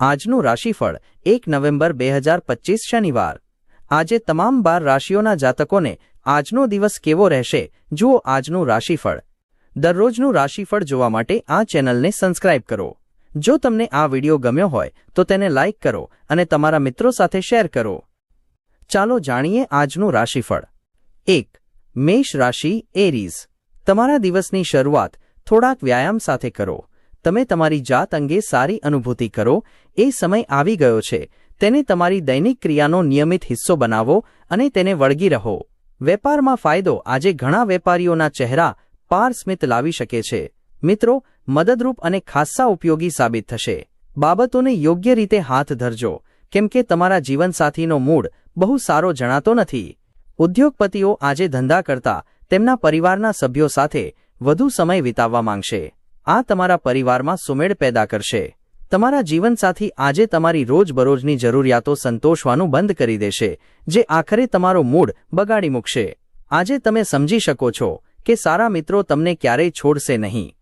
આજનું રાશિફળ એક નવેમ્બર બે હજાર પચીસ શનિવાર. આજે તમામ બાર રાશિઓના જાતકોને આજનો દિવસ કેવો રહેશે, જુઓ આજનું રાશિફળ. દરરોજનું રાશિફળ જોવા માટે આ ચેનલને સબસ્ક્રાઇબ કરો. જો તમને આ વિડિયો ગમ્યો હોય, તો તેને લાઇક કરો અને તમારા મિત્રો સાથે શેર કરો. ચાલો જાણીએ આજનું રાશિફળ. એક, મેષ રાશિ, એરીઝ. તમારા દિવસની શરૂઆત થોડાક વ્યાયામ સાથે કરો. તમે તમારી જાત અંગે સારી અનુભૂતિ કરો એ સમય આવી ગયો છે. તેને તમારી દૈનિક ક્રિયાનો નિયમિત હિસ્સો બનાવો અને તેને વળગી રહો. વેપારમાં ફાયદો આજે ઘણા વેપારીઓના ચહેરા પાર સ્મિત લાવી શકે છે. મિત્રો, મદદરૂપ અને ખાસ્સા ઉપયોગી સાબિત થશે. બાબતોને યોગ્ય રીતે હાથ ધરજો, કેમ કે તમારા જીવનસાથીનો મૂડ બહુ સારો જણાતો નથી. ઉદ્યોગપતિઓ આજે ધંધા કરતા તેમના પરિવારના સભ્યો સાથે વધુ સમય વિતાવવા માંગશે. આ તમારા પરિવારમાં સુમેળ પેદા કરશે. તમારા જીવનસાથી આજે તમારી રોજબરોજની જરૂરિયાતો સંતોષવાનું બંધ કરી દેશે, જે આખરે તમારો મૂડ બગાડી મૂકશે. આજે તમે સમજી શકો છો કે સારા મિત્રો તમને ક્યારેય છોડશે નહીં.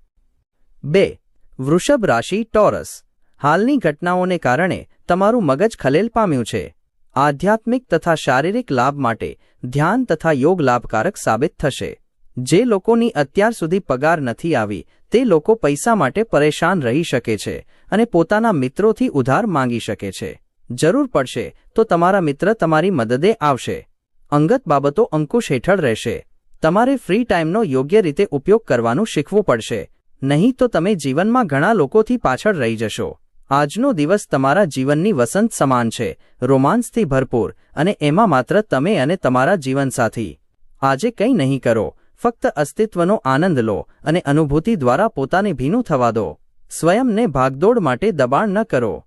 બે, વૃષભ રાશિ ટોરસ. હાલની ઘટનાઓને કારણે તમારું મગજ ખલેલ પામ્યું છે. આધ્યાત્મિક તથા શારીરિક લાભ માટે ધ્યાન તથા યોગ લાભકારક સાબિત થશે. જે લોકોની અત્યાર સુધી પગાર નથી આવી, તે લોકો પૈસા માટે પરેશાન રહી શકે છે અને પોતાના મિત્રોથી ઉધાર માંગી શકે છે. જરૂર પડશે તો તમારા મિત્ર તમારી મદદે આવશે. અંગત બાબતો અંકુશ હેઠળ રહેશે. તમારે ફ્રી ટાઈમનો યોગ્ય રીતે ઉપયોગ કરવાનું શીખવું પડશે. નહીં તો તમે જીવનમાં ઘણા લોકોથી પાછળ રહી જશો. આજનો દિવસ તમારા જીવનની વસંત સમાન છે રોમાન્સથી ભરપૂર અને એમાં માત્ર તમે અને તમારા જીવનસાથી. આજે કંઈ નહીં કરો ફક્ત અસ્તિત્વનો આનંદ લો અને અનુભૂતિ દ્વારા પોતાને ભીનું થવા દો. સ્વયંને ભાગદોડ માટે દબાણ ન કરો.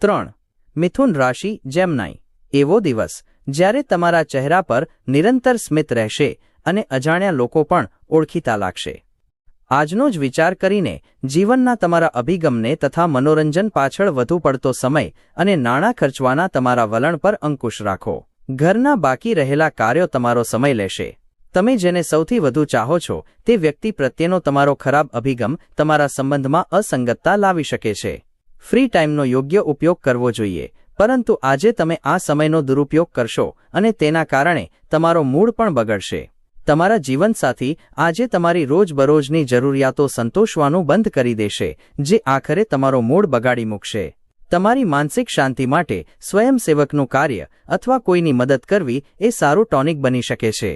ત્રણ. મિથુન રાશિ, જેમનાઈ. એવો દિવસ, જ્યારે તમારા ચહેરા પર નિરંતર સ્મિત રહેશે અને અજાણ્યા લોકો પણ ઓળખીતા લાગશે. આજનો જ વિચાર કરીને જીવનના તમારા અભિગમને તથા મનોરંજન પાછળ વધુ પડતો સમય અને નાણાં ખર્ચવાના તમારા વલણ પર અંકુશ રાખો. ઘરના બાકી રહેલા કાર્યો તમારો સમય લેશે. તમે જેને સૌથી વધુ ચાહો છો, તે વ્યક્તિ પ્રત્યેનો તમારો ખરાબ અભિગમ તમારા સંબંધમાં અસંગતતા લાવી શકે છે. ફ્રી ટાઈમનો યોગ્ય ઉપયોગ કરવો જોઈએ, પરંતુ આજે તમે આ સમયનો દુરુપયોગ કરશો અને તેના કારણે તમારો મૂડ પણ બગડશે. તમારા જીવનસાથી આજે તમારી રોજબરોજની જરૂરિયાતો સંતોષવાનું બંધ કરી દેશે, જે આખરે તમારો મૂડ બગાડી મૂકશે. તમારી માનસિક શાંતિ માટે સ્વયંસેવકનું કાર્ય અથવા કોઈની મદદ કરવી એ સારું ટોનિક બની શકે છે.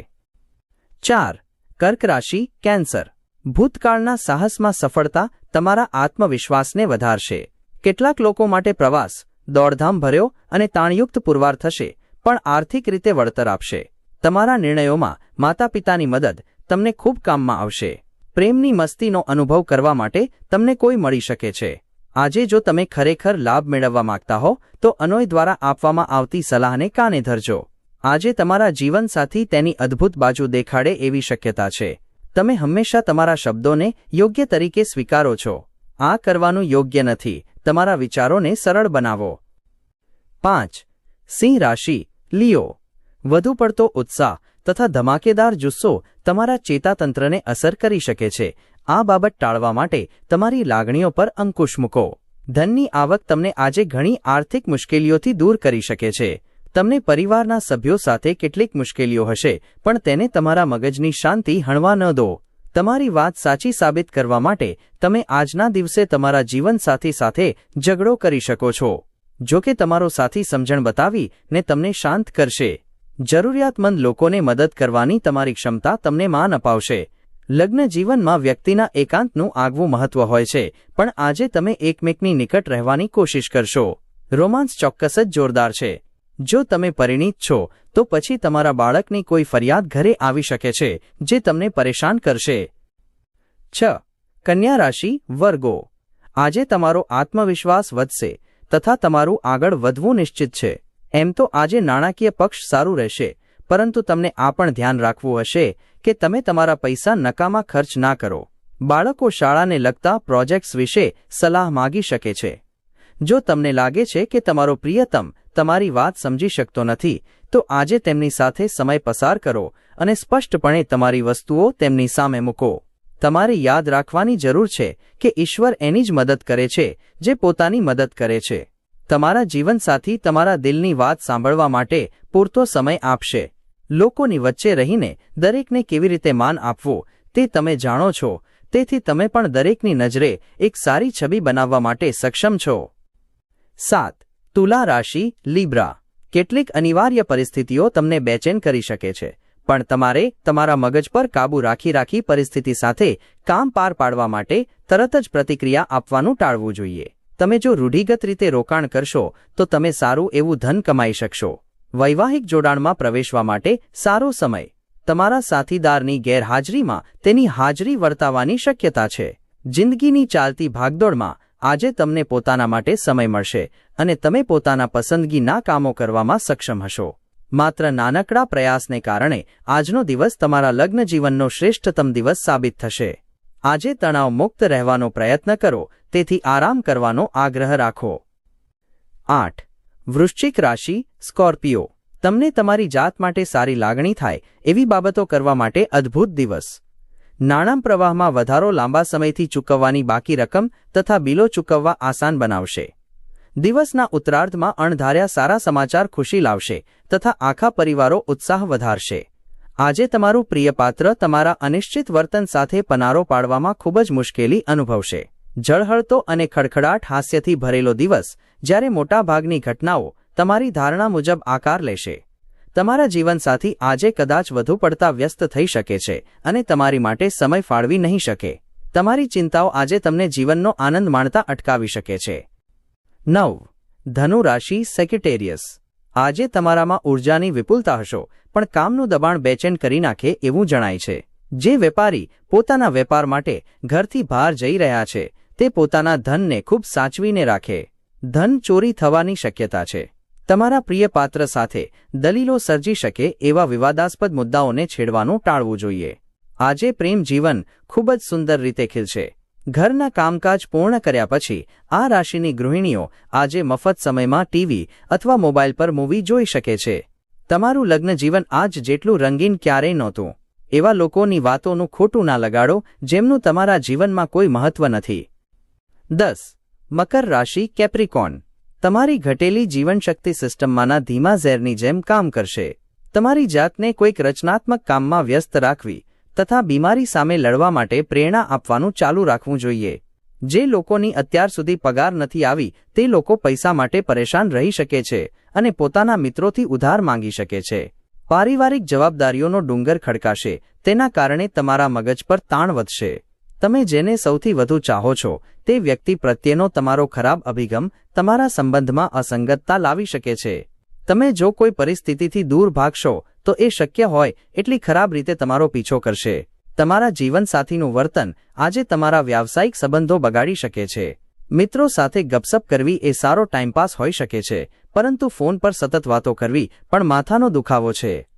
ચાર, કર્ક રાશિ, કેન્સર. ભૂતકાળના સાહસમાં સફળતા તમારા આત્મવિશ્વાસને વધારશે. કેટલાક લોકો માટે પ્રવાસ, દોડધામ ભર્યો અને તાણયુક્ત પુરવાર થશે, પણ આર્થિક રીતે વળતર આપશે. તમારા નિર્ણયોમાં માતા પિતાની મદદ તમને ખૂબ કામમાં આવશે. પ્રેમની મસ્તીનો અનુભવ કરવા માટે તમને કોઈ મળી શકે છે. આજે જો તમે ખરેખર લાભ મેળવવા માંગતા હો, તો અનોય દ્વારા આપવામાં આવતી સલાહને કાને ધરજો. આજે તમારા જીવનસાથી તેની અદ્ભુત બાજુ દેખાડે એવી શક્યતા છે. તમે હંમેશા તમારા શબ્દોને યોગ્ય તરીકે સ્વીકારો છો. આ કરવાનું યોગ્ય નથી. તમારા વિચારોને સરળ બનાવો. પાંચ. સિંહ રાશિ. લિયો. વધુ પડતો ઉત્સાહ તથા ધમાકેદાર જુસ્સો તમારા ચેતાતંત્રને અસર કરી શકે છે. આ બાબત ટાળવા માટે તમારી લાગણીઓ પર અંકુશ મૂકો. ધનની આવક તમને આજે ઘણી આર્થિક મુશ્કેલીઓથી દૂર કરી શકે છે. તમને પરિવારના સભ્યો સાથે કેટલીક મુશ્કેલીઓ હશે, પણ તેને તમારા મગજની શાંતિ હણવા ન દો. તમારી વાત સાચી સાબિત કરવા માટે તમે આજના દિવસે તમારા જીવનસાથી સાથે ઝઘડો કરી શકો છો. જો કે તમારો સાથી સમજણ બતાવી ને તમને શાંત કરશે. જરૂરિયાતમંદ લોકોને મદદ કરવાની તમારી ક્ષમતા તમને માન અપાવશે. લગ્ન જીવનમાં વ્યક્તિના એકાંતનું આગવું મહત્વ હોય છે, પણ આજે તમે એકમેકની નિકટ રહેવાની કોશિશ કરશો. રોમાન્સ ચોક્કસ જ જોરદાર છે. જો તમે પરિણીત છો, તો પછી તમારા બાળકની કોઈ ફરિયાદ ઘરે આવી શકે છે, જે તમને પરેશાન કરશે. છ. કન્યા રાશિ, વર્ગો. આજે તમારો આત્મવિશ્વાસ વધશે, તથા તમારું આગળ વધવું નિશ્ચિત છે. એમ તો આજે નાણાકીય પક્ષ સારું રહેશે, પરંતુ તમને આ પણ ધ્યાન રાખવું હશે, કે તમે તમારા પૈસા નકામા ખર્ચ ના કરો. બાળકો શાળાને લગતા પ્રોજેક્ટ્સ વિશે સલાહ માગી શકે છે. જો તમને લાગે છે કે તમારો પ્રિયતમ તમારી વાત સમજી શકતો નથી, તો આજે તેમની સાથે સમય પસાર કરો અને સ્પષ્ટપણે તમારી વસ્તુઓ તેમની સામે મૂકો. તમારે યાદ રાખવાની જરૂર છે કે ઈશ્વર એની જ મદદ કરે છે, જે પોતાની મદદ કરે છે. તમારા જીવનસાથી તમારા દિલની વાત સાંભળવા માટે પૂરતો સમય આપશે. લોકોની વચ્ચે રહીને દરેકને કેવી રીતે માન આપવું, તે તમે જાણો છો. તેથી તમે પણ દરેકની નજરે એક સારી છબી બનાવવા માટે સક્ષમ છો. સાત. તુલા રાશિ, લીબ્રા. કેટલીક અનિવાર્ય પરિસ્થિતિઓ તમને બેચેન કરી શકે છે, પણ તમારે તમારા મગજ પર કાબૂ રાખી રાખી પરિસ્થિતિ સાથે કામ પાર પાડવા માટે તરત જ પ્રતિક્રિયા આપવાનું ટાળવું જોઈએ. તમે જો રૂઢિગત રીતે રોકાણ કરશો, તો તમે સારું એવું ધન કમાઈ શકશો. વૈવાહિક જોડાણમાં પ્રવેશવા માટે સારો સમય. તમારા સાથીદારની ગેરહાજરીમાં તેની હાજરી વર્તાવાની શક્યતા છે. જિંદગીની ચાલતી ભાગદોડમાં આજે તમને પોતાના માટે સમય મળશે અને તમે પોતાના પસંદગીના કામો કરવામાં સક્ષમ હશો. માત્ર નાનકડા પ્રયાસને કારણે આજનો દિવસ તમારા લગ્ન જીવનનો શ્રેષ્ઠતમ દિવસ સાબિત થશે. આજે તણાવ મુક્ત રહેવાનો પ્રયત્ન કરો, તેથી આરામ કરવાનો આગ્રહ રાખો. આઠ. વૃશ્ચિક રાશિ, સ્કોર્પિયો. તમને તમારી જાત માટે સારી લાગણી થાય, એવી બાબતો કરવા માટે અદ્ભુત દિવસ. નાણાં પ્રવાહમાં વધારો લાંબા સમયથી ચૂકવવાની બાકી રકમ તથા બિલો ચૂકવવા આસાન બનાવશે. દિવસના ઉત્તરાર્ધમાં અણધાર્યા સારા સમાચાર ખુશી લાવશે તથા આખા પરિવારો ઉત્સાહ વધારશે. આજે તમારું પ્રિય પાત્ર તમારા અનિશ્ચિત વર્તન સાથે પનારો પાડવામાં ખૂબ જ મુશ્કેલી અનુભવશે. જળહળતો અને ખડખડાટ હાસ્યથી ભરેલો દિવસ જ્યારે મોટાભાગની ઘટનાઓ તમારી ધારણા મુજબ આકાર લેશે. તમારા જીવનસાથી આજે કદાચ વધુ પડતા વ્યસ્ત થઈ શકે છે અને તમારી માટે સમય ફાળવી નહીં શકે. તમારી ચિંતાઓ આજે તમને જીવનનો આનંદ માણતા અટકાવી શકે છે. નવ. ધનુ રાશિ સેક્રેટેરિયસ આજે તમારામાં ઊર્જાની વિપુલતા હશો, પણ કામનું દબાણ બેચેન કરી નાખે એવું જણાય છે. જે વેપારી પોતાના વેપાર માટે ઘરથી બહાર જઈ રહ્યા છે, તે પોતાના ધનને ખૂબ સાચવીને રાખે. ધન ચોરી થવાની શક્યતા છે. તમારા પ્રિય પાત્ર સાથે દલીલો સર્જી શકે એવા વિવાદાસ્પદ મુદ્દાઓને છેડવાનું ટાળવું જોઈએ. આજે પ્રેમ જીવન ખૂબ જ સુંદર રીતે ખીલશે. ઘરના કામકાજ પૂર્ણ કર્યા પછી આ રાશિની ગૃહિણીઓ આજે મફત સમયમાં ટીવી અથવા મોબાઈલ પર મૂવી જોઈ શકે છે. તમારું લગ્ન જીવન આજ જેટલું રંગીન ક્યારેય નહોતું. એવા લોકોની વાતોનું ખોટું ના લગાડો, જેમનું તમારા જીવનમાં કોઈ મહત્વ નથી. દસ. મકર રાશિ કેપ્રિકોન. તમારી ઘટેલી જીવનશક્તિ સિસ્ટમમાંના ધીમા ઝેરની જેમ કામ કરશે. તમારી જાતને કોઈક રચનાત્મક કામમાં વ્યસ્ત રાખવી તથા બીમારી સામે લડવા માટે પ્રેરણા આપવાનું ચાલુ રાખવું જોઈએ. જે લોકોની અત્યાર સુધી પગાર નથી આવી, તે લોકો પૈસા માટે પરેશાન રહી શકે છે અને પોતાના મિત્રોથી ઉધાર માંગી શકે છે. પારિવારિક જવાબદારીઓનો ડુંગર ખડકાશે, તેના કારણે તમારા મગજ પર તાણ વધશે. તમે જેને સૌથી વધુ ચાહો છો, તે વ્યક્તિ પ્રત્યેનો તમારો ખરાબ અભિગમ તમારા સંબંધમાં અસંગતતા લાવી શકે છે. તમે જો કોઈ પરિસ્થિતિથી દૂર ભાગશો, તો એ શક્ય હોય એટલી ખરાબ રીતે તમારો પીછો કરશે. તમારા જીવનસાથીનું વર્તન આજે તમારા વ્યાવસાયિક સંબંધો બગાડી શકે છે. મિત્રો સાથે ગપસપ કરવી એ સારો ટાઈમપાસ હોઈ શકે છે, પરંતુ ફોન પર સતત વાતો કરવી પણ માથાનો દુખાવો છે.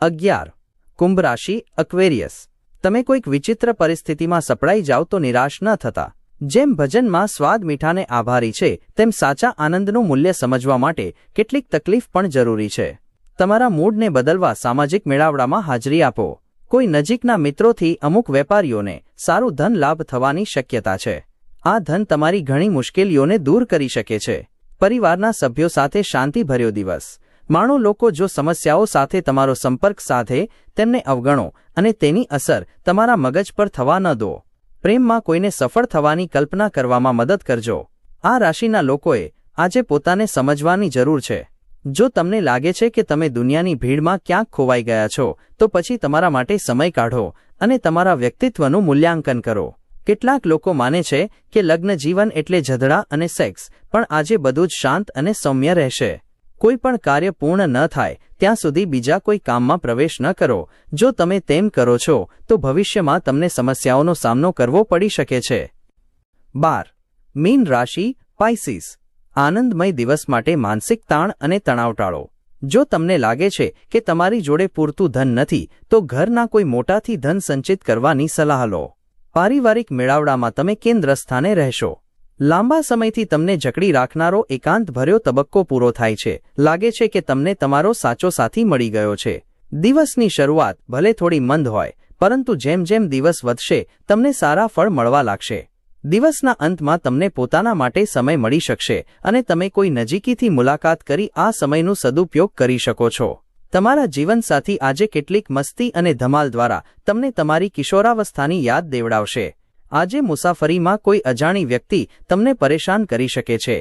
અગિયાર. કુંભ રાશિ, અક્વેરિયસ. તમે કોઈક વિચિત્ર પરિસ્થિતિમાં સપડાઈ જાઓ તો નિરાશ ન થતા. જેમ ભજનમાં સ્વાદ મીઠાને આભારી છે, તેમ સાચા આનંદનું મૂલ્ય સમજવા માટે કેટલીક તકલીફ પણ જરૂરી છે. તમારા મૂડને બદલવા સામાજિક મેળાવડામાં હાજરી આપો. કોઈ નજીકના મિત્રોથી અમુક વેપારીઓને સારું ધન લાભ થવાની શક્યતા છે. આ ધન તમારી ઘણી મુશ્કેલીઓને દૂર કરી શકે છે. પરિવારના સભ્યો સાથે શાંતિભર્યો દિવસ. માણો લોકો જો સમસ્યાઓ સાથે તમારો સંપર્ક સાધે, તેમને અવગણો અને તેની અસર તમારા મગજ પર થવા ન દો. પ્રેમમાં કોઈને સફળ થવાની કલ્પના કરવામાં મદદ કરજો. આ રાશિના લોકોએ આજે પોતાને સમજવાની જરૂર છે. જો તમને લાગે છે કે તમે દુનિયાની ભીડમાં ક્યાંક ખોવાઈ ગયા છો, તો પછી તમારા માટે સમય કાઢો અને તમારા વ્યક્તિત્વનું મૂલ્યાંકન કરો. કેટલાક લોકો માને છે કે લગ્ન જીવન એટલે ઝઘડા અને સેક્સ, પણ આજે બધું જ શાંત અને સૌમ્ય રહેશે. કોઈ પણ કાર્ય પૂર્ણ ન થાય, ત્યાં સુધી બીજા કોઈ કામમાં પ્રવેશ ન કરો. જો તમે તેમ કરો છો, તો ભવિષ્યમાં તમને સમસ્યાઓનો સામનો કરવો પડી શકે છે. બાર. મીન રાશિ પાઇસીસ આનંદમય દિવસ માટે માનસિક તાણ અને તણાવ ટાળો. જો તમને લાગે છે કે તમારી જોડે પૂરતું ધન નથી, તો ઘરના કોઈ મોટાથી ધન સંચિત કરવાની સલાહ લો. પારિવારિક મેળાવડામાં તમે કેન્દ્ર સ્થાને રહેશો. લાંબા સમયથી તમને જકડી રાખનારો એકાંત ભર્યો તબક્કો પૂરો થાય છે. લાગે છે કે તમને તમારો સાચો સાથી મળી ગયો છે. દિવસની શરૂઆત ભલે થોડી મંદ હોય, પરંતુ જેમ જેમ દિવસ વધશે, તમને સારા ફળ મળવા લાગશે. દિવસના અંતમાં તમને પોતાના માટે સમય મળી શકશે અને તમે કોઈ નજીકીથી મુલાકાત કરી આ સમયનું સદુપયોગ કરી શકો છો. તમારા જીવનસાથી આજે કેટલીક મસ્તી અને ધમાલ દ્વારા તમને તમારી કિશોરાવસ્થાની યાદ દેવડાવશે. આજે મુસાફરીમાં કોઈ અજાણી વ્યક્તિ તમને પરેશાન કરી શકે છે.